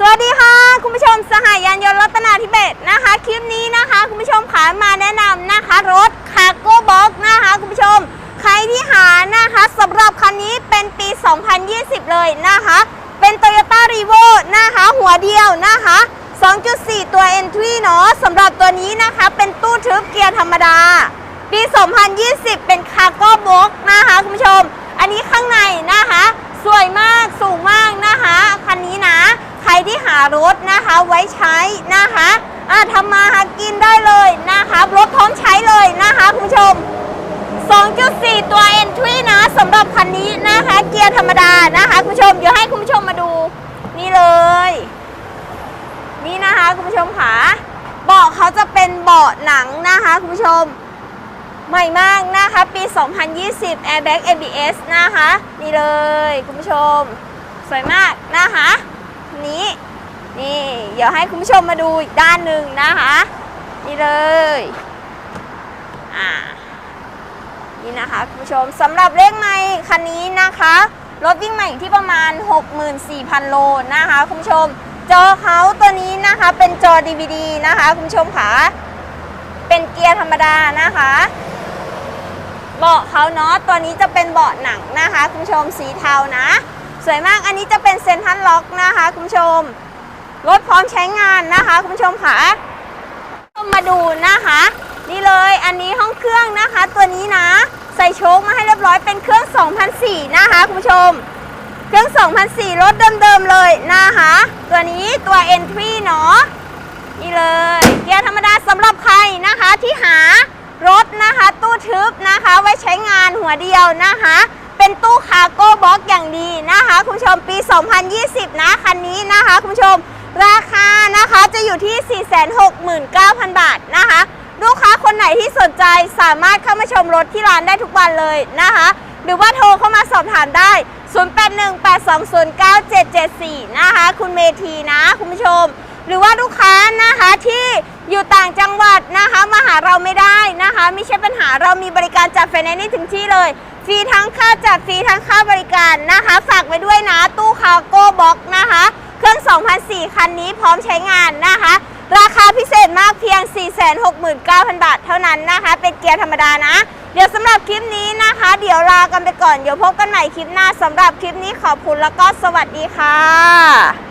สวัสดีค่ะ คุณผู้ชมสหายยานยนต์รัตนาธิเบศนะคะ คลิปนี้นะคะ คุณผู้ชมขามาแนะนำนะคะ รถคาร์โก้บ็อกนะคะ คุณผู้ชม ใครที่หานะคะสำหรับคันนี้เป็นปี 2020 เลยนะคะ เป็น Toyota r e v o นะคะ หัวเดียวนะคะ 2.4 ตัว Entry เนาะสำหรับตัวนี้นะคะ เป็นตู้ทึบเกียร์ธรรมดา ปี 2020 เป็นคาร์โก้บ็อกนะคะ คุณผู้ชม อันนี้ข้างในนะคะ สวยมากสูงมากนะคะ คันนี้นะ ใครที่หารถนะคะไว้ใช้นะคะอ่าทำมาหากินได้เลยนะคะรถพร้อมใช้เลยนะคะคุณผู้ชม 2.4 ตัว Entry นะสำหรับคันนี้นะคะ เกียร์ธรรมดานะคะคุณผู้ชมเดี๋ยวให้คุณผู้ชมมาดูนี่เลย นี่นะคะคุณผู้ชมค่ะเบาะเขาจะเป็นเบาะหนังนะคะคุณผู้ชมใหม่มากนะคะปี 2020 Airbag ABS นะคะ นี่เลยคุณผู้ชม สวยมากนะคะ นี้ นี่ เดี๋ยวให้คุณผู้ชมมาดูอีกด้านหนึ่งนะคะ นี่เลยอ่านี่นะคะคุณผู้ชมสำหรับเลขไม่คันนี้นะคะรถวิ่งใหม่อยู่ที่ประมาณ 64,000 โลนะคะคุณผู้ชม จอเขาตัวนี้นะคะเป็นจอ DVD นะคะคุณผู้ชมค่ะเป็นเกียร์ธรรมดานะคะ เบาะเขาเนาะตัวนี้จะเป็นเบาะหนังนะคะคุณผู้ชมสีเทานะ สวยมากอันนี้จะเป็นเซนทรัลล็อกนะคะคุณผู้ชม รถพร้อมใช้งานนะคะ คุณผู้ชมค่ะมาดูนะคะ นี่เลยอันนี้ห้องเครื่องนะคะ ตัวนี้นะ ใส่โชคมาให้เรียบร้อยเป็นเครื่อง2004นะคะคุณผู้ชม เครื่อง2004รถเดิมๆเลยนะคะ ตัวนี้ตัว Entry เนาะนี่เลยเกียร์ธรรมดาสำหรับใครนะคะที่หารถนะคะ ตู้ทึบนะคะ ไว้ใช้งานหัวเดียวนะคะ เป็นตู้คาร์โก้บ็อกอย่างดีนะคะ คุณผู้ชมปี 2020 นะคะ 9,000 บาทนะคะ ลูกค้าคนไหนที่สนใจสามารถเข้ามาชมรถที่ร้านได้ทุกวันเลยนะคะ หรือว่าโทรเข้ามาสอบถามได้ 0818209774 นะคะ คุณเมธีนะคุณผู้ชม หรือว่าลูกค้านะคะที่อยู่ต่างจังหวัดนะคะมาหาเราไม่ได้นะคะไม่ใช่ปัญหาเรามีบริการจัดไฟแนนซ์นี่ถึงที่เลยฟรีทั้งค่าจัดฟรีทั้งค่าบริการนะคะ ฝากไว้ด้วยนะตู้คาโก้บ็อกนะคะ เครื่อง2004คันนี้พร้อมใช้งานนะคะ ราคาพิเศษมากเพียง 469,000 บาทเท่านั้นนะคะ เป็นเกียร์ธรรมดานะ เดี๋ยวสำหรับคลิปนี้นะคะ เดี๋ยวลากันไปก่อน เดี๋ยวพบกันใหม่คลิปหน้าสำหรับคลิปนี้ขอบคุณแล้วก็สวัสดีค่ะ